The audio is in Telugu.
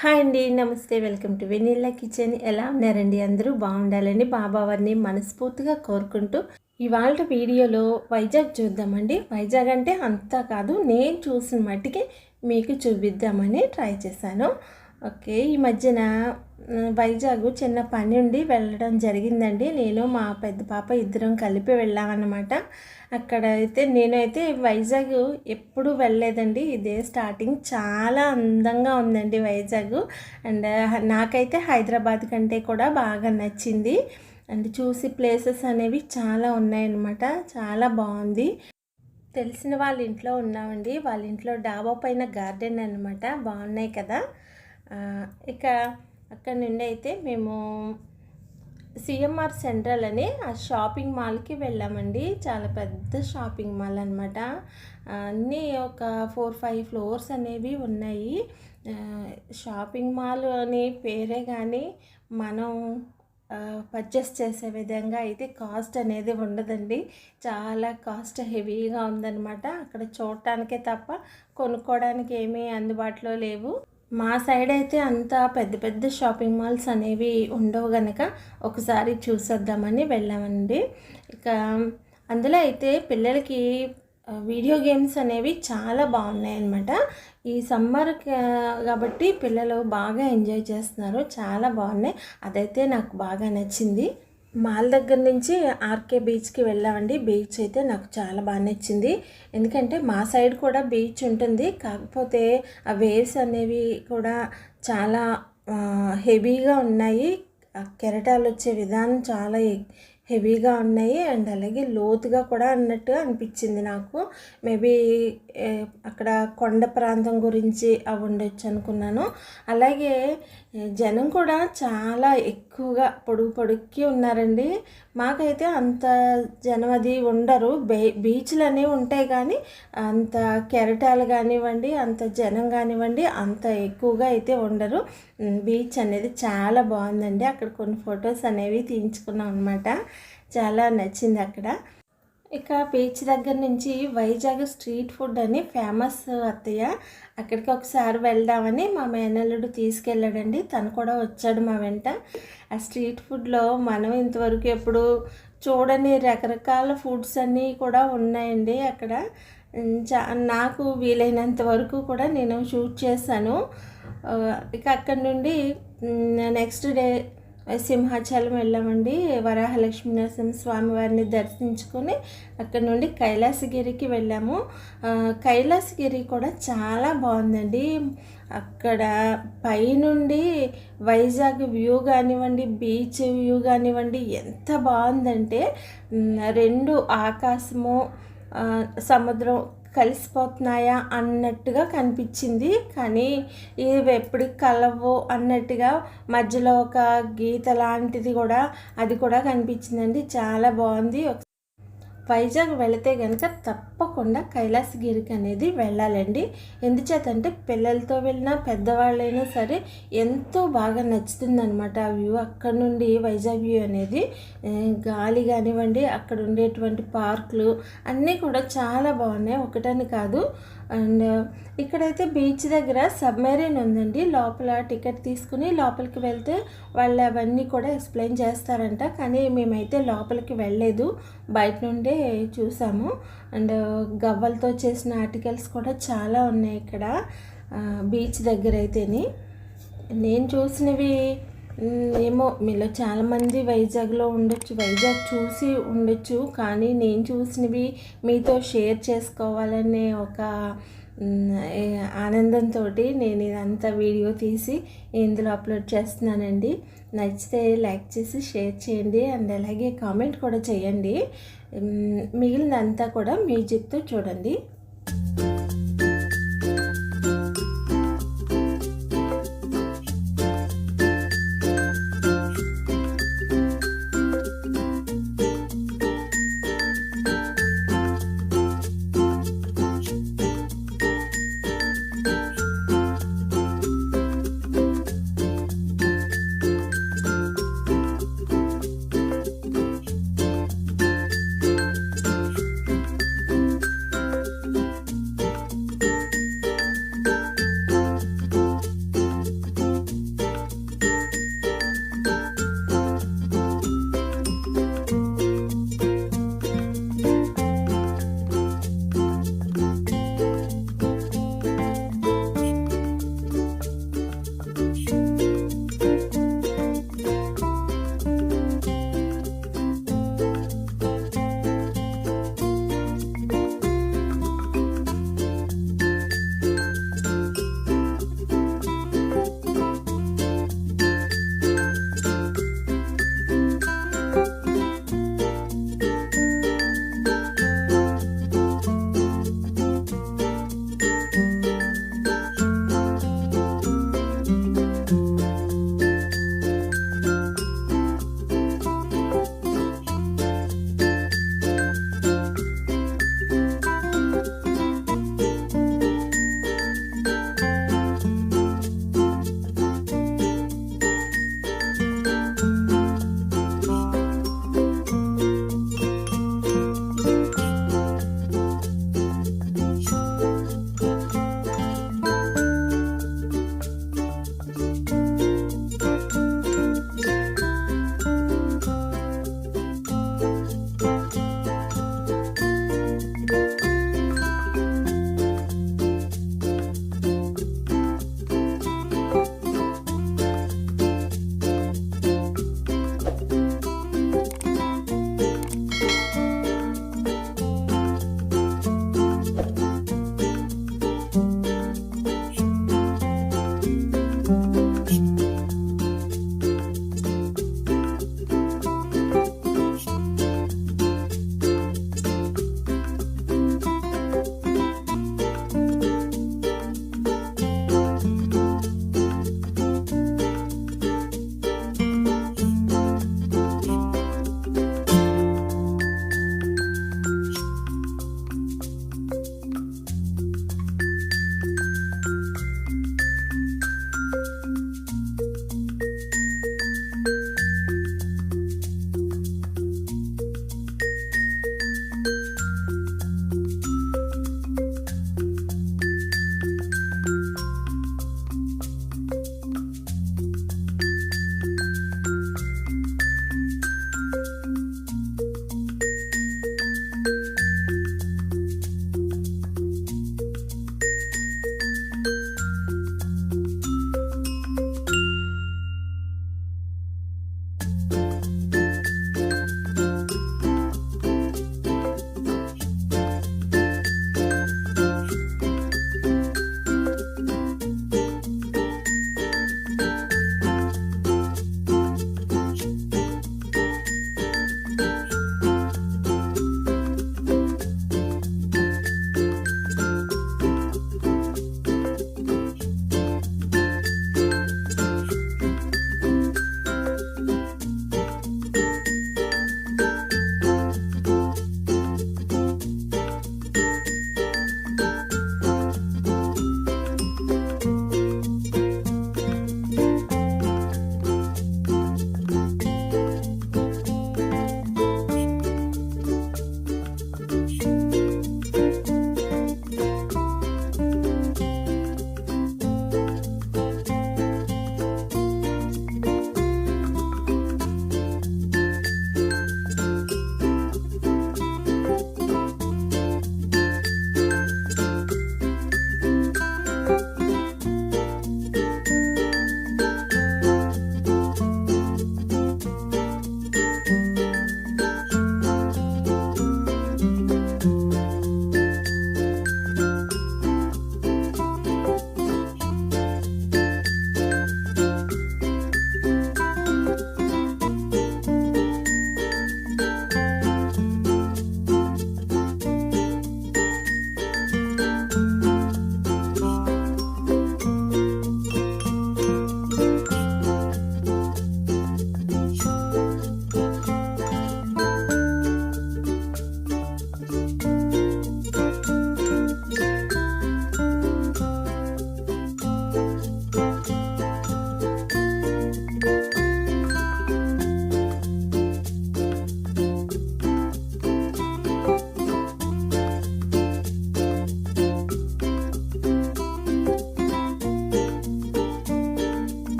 హాయ్ అండి నమస్తే వెల్కమ్ టు వెనీలా కిచెన్. ఎలా ఉన్నారండి అందరూ? బాగుండాలని బాబావారిని మనస్ఫూర్తిగా కోరుకుంటూ ఇవాళ వీడియోలో వైజాగ్ చూద్దామండి. వైజాగ్ అంటే అంతా కాదు నేను చూసిన మట్టికి మీకు చూపిద్దామని ట్రై చేశాను. ఓకే ఈ మధ్యన వైజాగ్ చిన్న పని ఉండి వెళ్ళడం జరిగిందండి. నేను మా పెద్ద పాప ఇద్దరం కలిపి వెళ్ళామన్నమాట. అక్కడ అయితే నేనైతే వైజాగ్ ఎప్పుడు వెళ్ళలేదండి. ఇదే స్టార్టింగ్. చాలా అందంగా ఉందండి వైజాగ్. అండ్ నాకైతే హైదరాబాద్ కంటే కూడా బాగా నచ్చింది. అండ్ చూసి ప్లేసెస్ అనేవి చాలా ఉన్నాయన్నమాట. చాలా బాగుంది. తెలిసిన వాళ్ళ ఇంట్లో ఉన్నామండి. వాళ్ళ ఇంట్లో డాబా పైన గార్డెన్ అనమాట బాగున్నాయి కదా. ఇక అక్కడ నుండి అయితే మేము సిఎంఆర్ సెంట్రల్ అని ఆ షాపింగ్ మాల్కి వెళ్ళామండి. చాలా పెద్ద షాపింగ్ మాల్ అనమాట అన్నీ ఒక ఫోర్ ఫైవ్ ఫ్లోర్స్ అనేవి ఉన్నాయి. షాపింగ్ మాల్ అని పేరే కానీ మనం పర్చేస్ చేసే విధంగా అయితే కాస్ట్ అనేది ఉండదండి. చాలా కాస్ట్ హెవీగా ఉందన్నమాట. అక్కడ చూడటానికే తప్ప కొనుక్కోవడానికి ఏమీ అందుబాటులో లేవు. మా సైడ్ అయితే అంత పెద్ద పెద్ద షాపింగ్ మాల్స్ అనేవి ఉండవు గనక ఒకసారి చూసొద్దామని వెళ్ళామండి. ఇక అందులో అయితే పిల్లలకి వీడియో గేమ్స్ అనేవి చాలా బాగున్నాయి అన్నమాట ఈ సమ్మర్ కాబట్టి పిల్లలు బాగా ఎంజాయ్ చేస్తున్నారు. చాలా బాగున్నాయి. అదైతే నాకు బాగా నచ్చింది. మాల్ దగ్గర నుంచి ఆర్కే బీచ్కి వెళ్ళామండి. బీచ్ అయితే నాకు చాలా బాగా నచ్చింది. ఎందుకంటే మా సైడ్ కూడా బీచ్ ఉంటుంది. కాకపోతే ఆ వేవ్స్ అనేవి కూడా చాలా హెవీగా ఉన్నాయి. ఆ కెరటాలు వచ్చే విధానం చాలా హెవీగా ఉన్నాయి. అండ్ అలాగే లోతుగా కూడా అన్నట్టు అనిపించింది నాకు. మేబీ అక్కడ కొండ ప్రాంతం గురించి అవి ఉండొచ్చు అనుకున్నాను. అలాగే జనం కూడా చాలా ఎక్కువగా పొడుగు పొడుక్కి ఉన్నారండి. మాకైతే అంత జనం అది ఉండరు. బే బీచ్లు అనేవి ఉంటాయి కానీ అంత కెరటాలు కానివ్వండి అంత జనం కానివ్వండి అంత ఎక్కువగా అయితే ఉండరు. బీచ్ అనేది చాలా బాగుందండి. అక్కడ కొన్ని ఫొటోస్ అనేవి తీయించుకున్నాం అనమాట చాలా నచ్చింది అక్కడ. ఇక బీచ్ దగ్గర నుంచి వైజాగ్ స్ట్రీట్ ఫుడ్ అని ఫేమస్ అత్తయ్య. అక్కడికి ఒకసారి వెళ్దామని మా మేనల్లుడు తీసుకెళ్ళాడండి. తను కూడా వచ్చాడు మా వెంట. ఆ స్ట్రీట్ ఫుడ్లో మనం ఇంతవరకు ఎప్పుడు చూడని రకరకాల ఫుడ్స్ అన్నీ కూడా ఉన్నాయండి అక్కడ. చా నాకు వీలైనంత వరకు కూడా నేను షూట్ చేశాను. ఇక అక్కడ నుండి నెక్స్ట్ డే సింహాచలం వెళ్ళామండి. వరాహలక్ష్మీ నరసింహ స్వామి వారిని దర్శించుకొని అక్కడ నుండి కైలాసగిరికి వెళ్ళాము. కైలాసగిరి కూడా చాలా బాగుందండి. అక్కడ పైనుండి వైజాగ్ వ్యూ కానివ్వండి బీచ్ వ్యూ కానివ్వండి ఎంత బాగుందంటే రెండు ఆకాశము సముద్రం కలిసిపోతున్నాయా అన్నట్టుగా కనిపించింది. కానీ ఇవి ఎప్పటికి కలవు అన్నట్టుగా మధ్యలో ఒక గీత లాంటిది కూడా అది కూడా కనిపించిందండి. చాలా బాగుంది. వైజాగ్ వెళితే కనుక తప్పకుండా కైలాసగిరికి అనేది వెళ్ళాలండి. ఎందుచేతంటే పిల్లలతో వెళ్ళినా పెద్దవాళ్ళైనా సరే ఎంతో బాగా నచ్చుతుంది అనమాట ఆ వ్యూ. అక్కడ నుండి వైజాగ్ వ్యూ అనేది గాలి కానివ్వండి అక్కడ ఉండేటువంటి పార్కులు అన్నీ కూడా చాలా బాగున్నాయి. ఒకటని కాదు అండ్ ఇక్కడైతే బీచ్ దగ్గర సబ్మెరీన్ ఉందండి. లోపల టికెట్ తీసుకుని లోపలికి వెళ్తే వాళ్ళు అవన్నీ కూడా ఎక్స్ప్లెయిన్ చేస్తారంట. కానీ మేమైతే లోపలికి వెళ్ళలేదు. బయట నుండే చూసాము. అండ్ గవ్వలతో చేసిన ఆర్టికల్స్ కూడా చాలా ఉన్నాయి ఇక్కడ బీచ్ దగ్గర అయితేని నేను చూసినవి ఏమో మీలో చాలామంది వైజాగ్లో ఉండొచ్చు వైజాగ్ చూసి ఉండొచ్చు కానీ నేను చూసినవి మీతో షేర్ చేసుకోవాలనే ఒక ఆనందంతో నేను ఇదంతా వీడియో తీసి ఇందులో అప్లోడ్ చేస్తున్నానండి. నచ్చితే లైక్ చేసి షేర్ చేయండి అండ్ అలాగే కామెంట్ కూడా చేయండి. మిగిలినంతా కూడా మ్యూజిక్తో చూడండి.